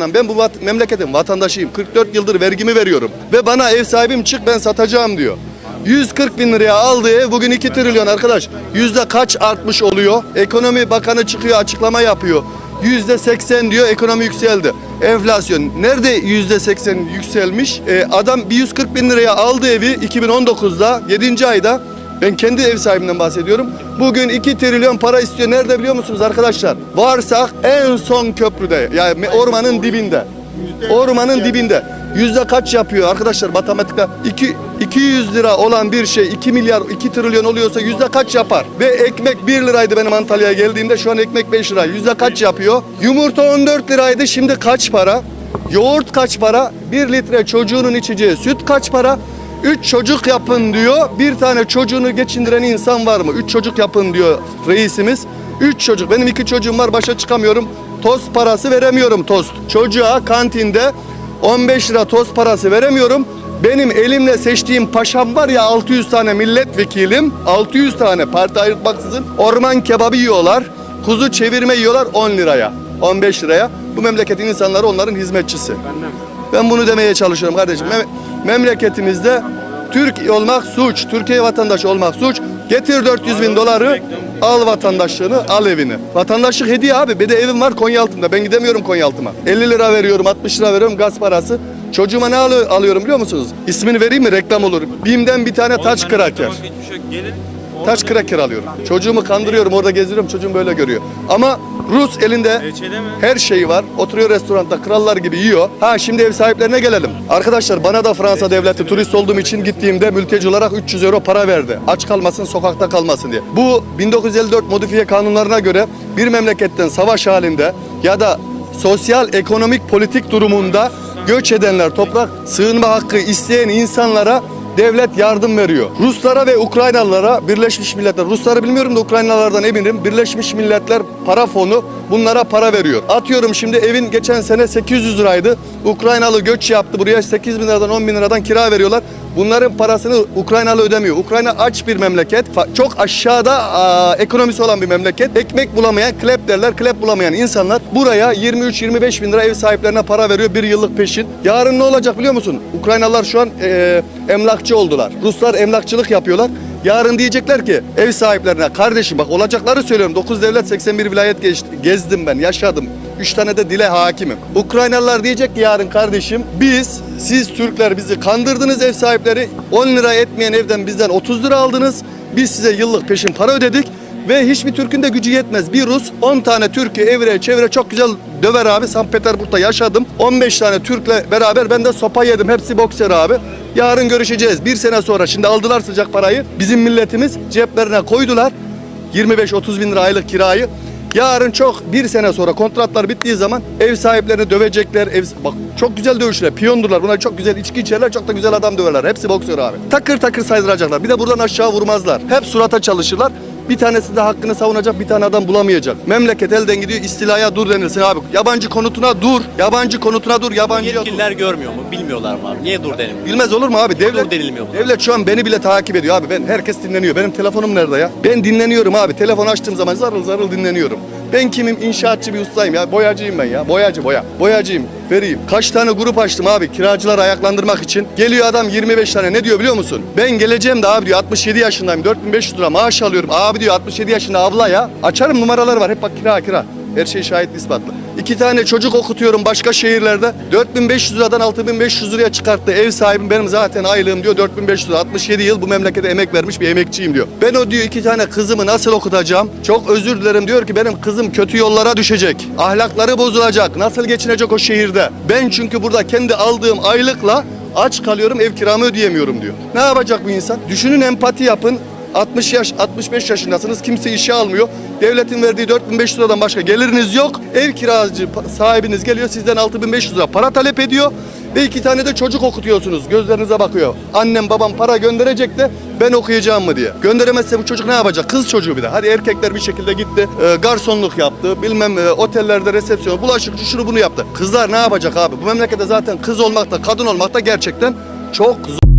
Ben bu vat- memleketin vatandaşıyım. 44 yıldır vergimi veriyorum. Ve bana ev sahibim çık ben satacağım diyor. 140 bin liraya aldığı ev bugün 2 trilyon arkadaş. Yüzde kaç artmış oluyor? Ekonomi bakanı çıkıyor açıklama yapıyor. Yüzde 80 diyor ekonomi yükseldi. Enflasyon nerede yüzde 80 yükselmiş? Ee, adam bir 140 bin liraya aldığı evi 2019'da 7. ayda ben kendi ev sahibimden bahsediyorum. Bugün 2 trilyon para istiyor. Nerede biliyor musunuz arkadaşlar? Varsak en son köprüde. Yani ormanın dibinde. Ormanın dibinde. Yüzde kaç yapıyor arkadaşlar matematikte? 2 200 lira olan bir şey 2 milyar 2 trilyon oluyorsa yüzde kaç yapar? Ve ekmek 1 liraydı benim Antalya'ya geldiğimde şu an ekmek 5 lira. Yüzde kaç yapıyor? Yumurta 14 liraydı şimdi kaç para? Yoğurt kaç para? 1 litre çocuğunun içeceği süt kaç para? Üç çocuk yapın diyor. Bir tane çocuğunu geçindiren insan var mı? Üç çocuk yapın diyor reisimiz. Üç çocuk. Benim iki çocuğum var başa çıkamıyorum. Tost parası veremiyorum tost. Çocuğa kantinde 15 lira tost parası veremiyorum. Benim elimle seçtiğim paşam var ya 600 tane milletvekilim. 600 tane parti ayırtmaksızın orman kebabı yiyorlar. Kuzu çevirme yiyorlar 10 liraya. 15 liraya. Bu memleketin insanları onların hizmetçisi. Ben bunu demeye çalışıyorum kardeşim. Mem- memleketimizde Türk olmak suç, Türkiye vatandaşı olmak suç. Getir 400 bin doları, al vatandaşlığını, al evini. Vatandaşlık hediye abi. Bir de evim var Konyaaltı'nda. Ben gidemiyorum Konyaaltı'ma. 50 lira veriyorum, 60 lira veriyorum gaz parası. Çocuğuma ne alı- alıyorum biliyor musunuz? İsmini vereyim mi? Reklam olur. Bim'den bir tane taç kraker. Taç kraker alıyorum. Çocuğumu kandırıyorum orada geziyorum çocuğum böyle görüyor. Ama Rus elinde her şeyi var. Oturuyor restoranda krallar gibi yiyor. Ha şimdi ev sahiplerine gelelim. Arkadaşlar bana da Fransa devleti turist olduğum için gittiğimde mülteci olarak 300 euro para verdi. Aç kalmasın, sokakta kalmasın diye. Bu 1954 modifiye kanunlarına göre bir memleketten savaş halinde ya da sosyal ekonomik politik durumunda göç edenler toprak sığınma hakkı isteyen insanlara devlet yardım veriyor. Ruslara ve Ukraynalılara Birleşmiş Milletler, Rusları bilmiyorum da Ukraynalılardan eminim. Birleşmiş Milletler para fonu bunlara para veriyor. Atıyorum şimdi evin geçen sene 800 liraydı. Ukraynalı göç yaptı buraya 8 bin liradan 10 bin liradan kira veriyorlar. Bunların parasını Ukraynalı ödemiyor. Ukrayna aç bir memleket. Çok aşağıda aa, ekonomisi olan bir memleket. Ekmek bulamayan, klep derler, klep bulamayan insanlar buraya 23-25 bin lira ev sahiplerine para veriyor bir yıllık peşin. Yarın ne olacak biliyor musun? Ukraynalılar şu an eee, emlakçı oldular. Ruslar emlakçılık yapıyorlar. Yarın diyecekler ki ev sahiplerine kardeşim bak olacakları söylüyorum. 9 devlet 81 vilayet gezdim ben yaşadım. 3 tane de dile hakimim. Ukraynalılar diyecek ki yarın kardeşim biz siz Türkler bizi kandırdınız ev sahipleri 10 lira etmeyen evden bizden 30 lira aldınız. Biz size yıllık peşin para ödedik. Ve hiçbir Türk'ün de gücü yetmez. Bir Rus 10 tane Türk'ü evre çevre çok güzel döver abi. Sankt Petersburg'da yaşadım. 15 tane Türk'le beraber ben de sopa yedim. Hepsi bokser abi. Yarın görüşeceğiz. Bir sene sonra şimdi aldılar sıcak parayı. Bizim milletimiz ceplerine koydular. 25-30 bin lira aylık kirayı. Yarın çok bir sene sonra kontratlar bittiği zaman ev sahiplerini dövecekler. Ev, bak çok güzel dövüşler. Piyondurlar. Bunlar çok güzel içki içerler. Çok da güzel adam döverler. Hepsi boksör abi. Takır takır saydıracaklar. Bir de buradan aşağı vurmazlar. Hep surata çalışırlar. Bir tanesi de hakkını savunacak bir tane adam bulamayacak. Memleket elden gidiyor istilaya dur denilsin abi. Yabancı konutuna dur. Yabancı konutuna dur. Yabancıya dur. Yetkililer görmüyor mu? Bilmiyorlar mı abi? Niye dur denilmiyor? Bilmez olur mu abi? Devlet, Dur denilmiyor buna. devlet şu an beni bile takip ediyor abi. Ben herkes dinleniyor. Benim telefonum nerede ya? Ben dinleniyorum abi. Telefon açtığım zaman zarıl zarıl dinleniyorum. Ben kimim? İnşaatçı bir ustayım ya. Boyacıyım ben ya. Boyacı boya. Boyacıyım. Vereyim. Kaç tane grup açtım abi kiracılar ayaklandırmak için. Geliyor adam 25 tane. Ne diyor biliyor musun? Ben geleceğim de abi diyor 67 yaşındayım. 4500 lira maaş alıyorum. Abi diyor 67 yaşında abla ya. Açarım numaraları var. Hep bak kira kira. Her şey şahit ispatlı. İki tane çocuk okutuyorum başka şehirlerde. 4500 liradan 6500 liraya çıkarttı. Ev sahibim benim zaten aylığım diyor 4500 lira. 67 yıl bu memlekete emek vermiş bir emekçiyim diyor. Ben o diyor iki tane kızımı nasıl okutacağım? Çok özür dilerim diyor ki benim kızım kötü yollara düşecek. Ahlakları bozulacak. Nasıl geçinecek o şehirde? Ben çünkü burada kendi aldığım aylıkla aç kalıyorum ev kiramı ödeyemiyorum diyor. Ne yapacak bu insan? Düşünün empati yapın. 60 yaş, 65 yaşındasınız. Kimse işe almıyor. Devletin verdiği 4500 liradan başka geliriniz yok. Ev kiracı sahibiniz geliyor sizden 6500 lira para talep ediyor. Ve iki tane de çocuk okutuyorsunuz. Gözlerinize bakıyor. Annem babam para gönderecek de ben okuyacağım mı diye. Gönderemezse bu çocuk ne yapacak? Kız çocuğu bir de. Hadi erkekler bir şekilde gitti. e, garsonluk yaptı. Bilmem e, otellerde resepsiyon, bulaşıkçı şunu bunu yaptı. Kızlar ne yapacak abi? Bu memlekette zaten kız olmak da kadın olmak da gerçekten çok zor.